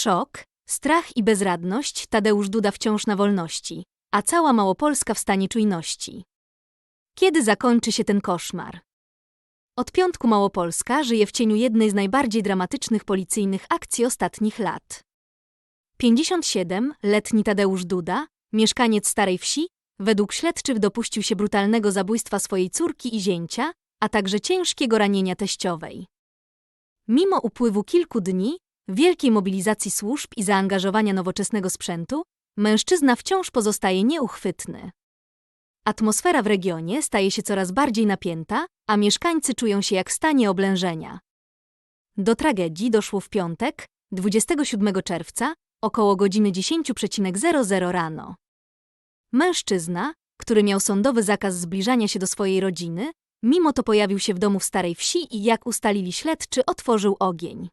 Szok, strach i bezradność, Tadeusz Duda wciąż na wolności, a cała Małopolska w stanie czujności. Kiedy zakończy się ten koszmar? Od piątku Małopolska żyje w cieniu jednej z najbardziej dramatycznych policyjnych akcji ostatnich lat. 57-letni Tadeusz Duda, mieszkaniec Starej Wsi, według śledczych dopuścił się brutalnego zabójstwa swojej córki i zięcia, a także ciężkiego ranienia teściowej. Mimo upływu kilku dni, wielkiej mobilizacji służb i zaangażowania nowoczesnego sprzętu, mężczyzna wciąż pozostaje nieuchwytny. Atmosfera w regionie staje się coraz bardziej napięta, a mieszkańcy czują się jak w stanie oblężenia. Do tragedii doszło w piątek, 27 czerwca, około godziny 10.00 rano. Mężczyzna, który miał sądowy zakaz zbliżania się do swojej rodziny, mimo to pojawił się w domu w Starej Wsi i jak ustalili śledczy, otworzył ogień.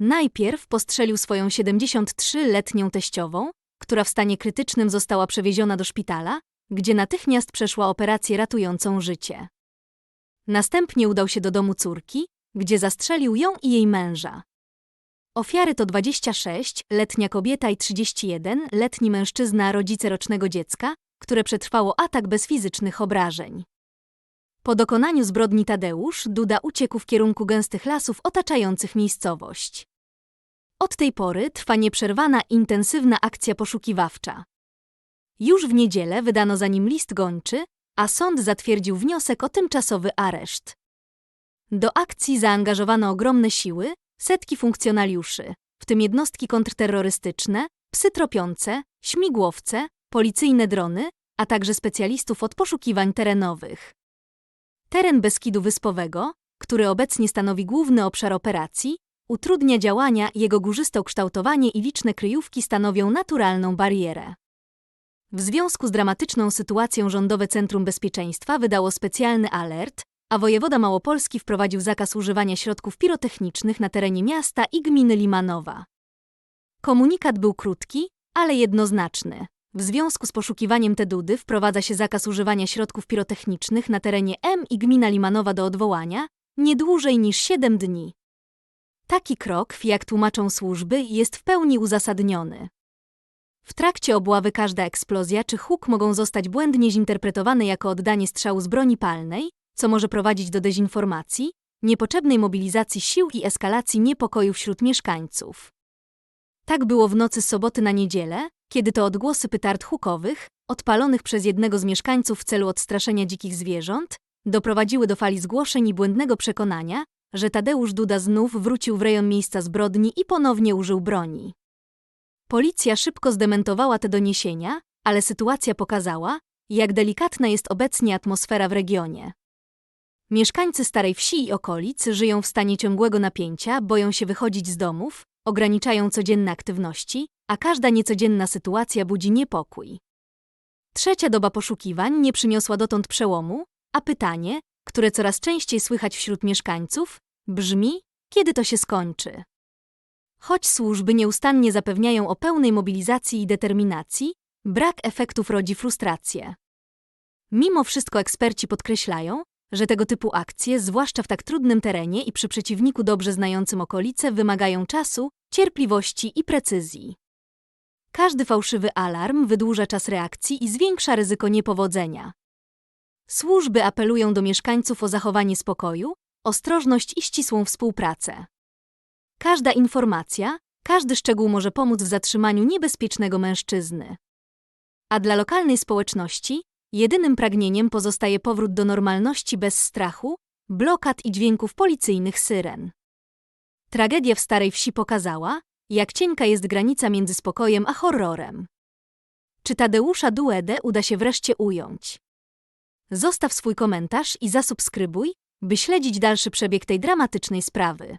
Najpierw postrzelił swoją 73-letnią teściową, która w stanie krytycznym została przewieziona do szpitala, gdzie natychmiast przeszła operację ratującą życie. Następnie udał się do domu córki, gdzie zastrzelił ją i jej męża. Ofiary to 26-letnia kobieta i 31-letni mężczyzna, rodzice rocznego dziecka, które przetrwało atak bez fizycznych obrażeń. Po dokonaniu zbrodni Tadeusz, Duda uciekł w kierunku gęstych lasów otaczających miejscowość. Od tej pory trwa nieprzerwana, intensywna akcja poszukiwawcza. Już w niedzielę wydano za nim list gończy, a sąd zatwierdził wniosek o tymczasowy areszt. Do akcji zaangażowano ogromne siły, setki funkcjonariuszy, w tym jednostki kontrterrorystyczne, psy tropiące, śmigłowce, policyjne drony, a także specjalistów od poszukiwań terenowych. Teren Beskidu Wyspowego, który obecnie stanowi główny obszar operacji, utrudnia działania, jego górzyste ukształtowanie i liczne kryjówki stanowią naturalną barierę. W związku z dramatyczną sytuacją Rządowe Centrum Bezpieczeństwa wydało specjalny alert, a wojewoda Małopolski wprowadził zakaz używania środków pirotechnicznych na terenie miasta i gminy Limanowa. Komunikat był krótki, ale jednoznaczny. W związku z poszukiwaniem Tedudy wprowadza się zakaz używania środków pirotechnicznych na terenie M i gmina Limanowa do odwołania nie dłużej niż 7 dni. Taki krok, jak tłumaczą służby, jest w pełni uzasadniony. W trakcie obławy każda eksplozja czy huk mogą zostać błędnie zinterpretowane jako oddanie strzału z broni palnej, co może prowadzić do dezinformacji, niepotrzebnej mobilizacji sił i eskalacji niepokoju wśród mieszkańców. Tak było w nocy z soboty na niedzielę, kiedy to odgłosy pytard hukowych, odpalonych przez jednego z mieszkańców w celu odstraszenia dzikich zwierząt, doprowadziły do fali zgłoszeń i błędnego przekonania, że Tadeusz Duda znów wrócił w rejon miejsca zbrodni i ponownie użył broni. Policja szybko zdementowała te doniesienia, ale sytuacja pokazała, jak delikatna jest obecnie atmosfera w regionie. Mieszkańcy Starej Wsi i okolic żyją w stanie ciągłego napięcia, boją się wychodzić z domów, ograniczają codzienne aktywności, a każda niecodzienna sytuacja budzi niepokój. Trzecia doba poszukiwań nie przyniosła dotąd przełomu, a pytanie, które coraz częściej słychać wśród mieszkańców, brzmi: kiedy to się skończy? Choć służby nieustannie zapewniają o pełnej mobilizacji i determinacji, brak efektów rodzi frustrację. Mimo wszystko eksperci podkreślają, że tego typu akcje, zwłaszcza w tak trudnym terenie i przy przeciwniku dobrze znającym okolice, wymagają czasu, cierpliwości i precyzji. Każdy fałszywy alarm wydłuża czas reakcji i zwiększa ryzyko niepowodzenia. Służby apelują do mieszkańców o zachowanie spokoju, ostrożność i ścisłą współpracę. Każda informacja, każdy szczegół może pomóc w zatrzymaniu niebezpiecznego mężczyzny. A dla lokalnej społeczności jedynym pragnieniem pozostaje powrót do normalności bez strachu, blokad i dźwięków policyjnych syren. Tragedia w Starej Wsi pokazała, jak cienka jest granica między spokojem a horrorem. Czy Tadeusza Duedę uda się wreszcie ująć? Zostaw swój komentarz i zasubskrybuj, by śledzić dalszy przebieg tej dramatycznej sprawy.